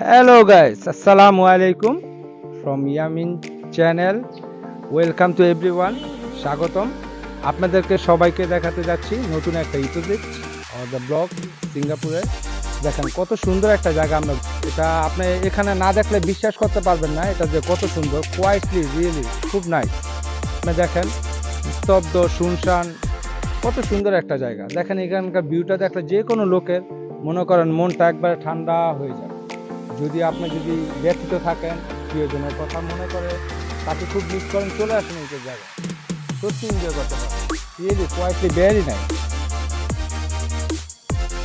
Hello guys আসসালামু আলাইকুম from Yamin channel welcome to everyone স্বাগতম আপনাদেরকে সবাইকে দেখাতে যাচ্ছি নতুন একটা ইউটিউব দ্য ব্লগ সিঙ্গাপুরে দেখেন কত সুন্দর একটা জায়গা আমরা এটা আপনি এখানে না দেখলে বিশ্বাস করতে পারবেন না এটা যে কত সুন্দর কোয়াইটলি রিয়েলি খুব নাইস আপনি দেখেন স্তব্ধ, শুনশান, কত সুন্দর একটা জায়গা। দেখেন এখানকার ভিউটা দেখলে যে কোনো লোকের মনে করেন মনটা একবারে ঠান্ডা হয়ে যায় যদি আপনি যদি ব্যথিত থাকেন, প্রিয়জনের কথা মনে করে, তাকে খুব মিস করেন, চলে আসেন এই জায়গায়। সত্যি এনজয় করতে পারেন। কোয়াইটলি বেয়ারই নাই।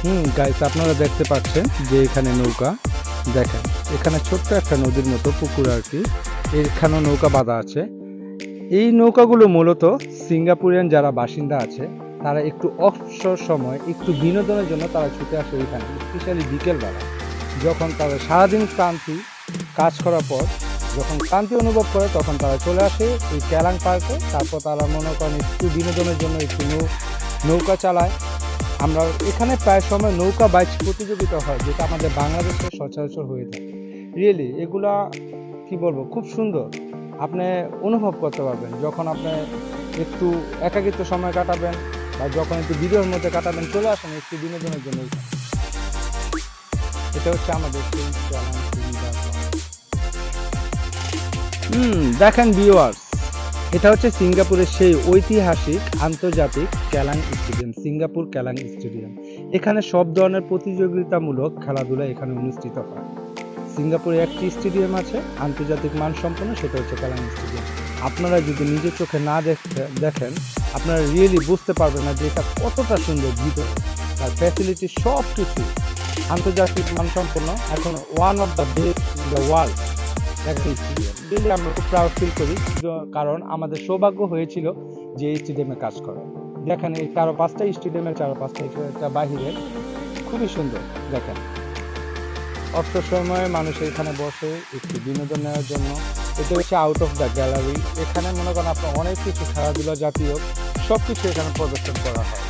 হুম গাইস আপনারা দেখতে পাচ্ছেন যে এখানে নৌকা। দেখেন, এখানে ছোট্ট একটা নদীর মতো পুকুর আর কি। এখানেও নৌকা বাঁধা আছে। এই নৌকাগুলো মূলত সিঙ্গাপুরিয়ান যারা বাসিন্দা আছে, তারা একটু অবসর সময়, একটু বিনোদনের জন্য তারা ছুটে আসে এখানে স্পেশালি বিকেলবেলা। যখন তারা সারাদিন ক্লান্তি কাজ করার পর, যখন ক্লান্তি অনুভব করে, তখন তারা চলে আসে এই ক্যালাং পার্কে। তারপর তারা মনে করেন একটু বিনোদনের জন্য একটু নৌ, নৌকা চালায়। আমরা এখানে প্রায় সময় নৌকা বাইচ প্রতিযোগিতা হয়, যেটা আমাদের বাংলাদেশে সচরাচর হয়ে থাকে। রিয়েলি এগুলা, কি বলব, খুব সুন্দর। আপনি অনুভব করতে পারবেন, যখন আপনি একটু একাকিত্ব সময় কাটাবেন বা যখন একটু ভিডিওর মধ্যে কাটাবেন, চলে আসেন একটু বিনোদনের জন্য। এটা হচ্ছে আমাদের হুম, দেখেন ভিউয়ার্স এটা হচ্ছে সিঙ্গাপুরের সেই ঐতিহাসিক, আন্তর্জাতিক Kallang stadium, Singapore Kallang stadium. এখানে সব ধরনের প্রতিযোগিতামূলক খেলাধুলা এখানে অনুষ্ঠিত হয়। সিঙ্গাপুরে একটি স্টেডিয়াম আছে, আন্তর্জাতিক মানসম্পন্ন, সেটা হচ্ছে ক্যালাং স্টেডিয়াম। আপনারা যদি নিজের চোখে না দেখতে দেখেন, আপনারা রিয়েলি বুঝতে পারবেন না যে এটা কতটা সুন্দর ভিতরে। তার ফ্যাসিলিটি সব কিছু আন্তর্জাতিক মানসম্পন্ন এখন one of the best in the world একটা স্টেডিয়াম রিয়েলি আমরা খুব প্রাউড ফিল করি কারণ আমাদের সৌভাগ্য হয়েছিল যে এই স্টেডিয়ামে কাজ করা। দেখেন এই চারো পাঁচটা স্টেডিয়ামের চারো পাঁচটা এটা বাহিরে খুবই সুন্দর, দেখেন। অবসর সময়ে মানুষ এখানে বসে একটু বিনোদন নেওয়ার জন্য, এটা হচ্ছে আউট অফ দ্য গ্যালারি এখানে মনে করেন আপনার অনেক কিছু খেলাধুলা জাতীয় সব কিছু এখানে প্রদর্শন করা হয়।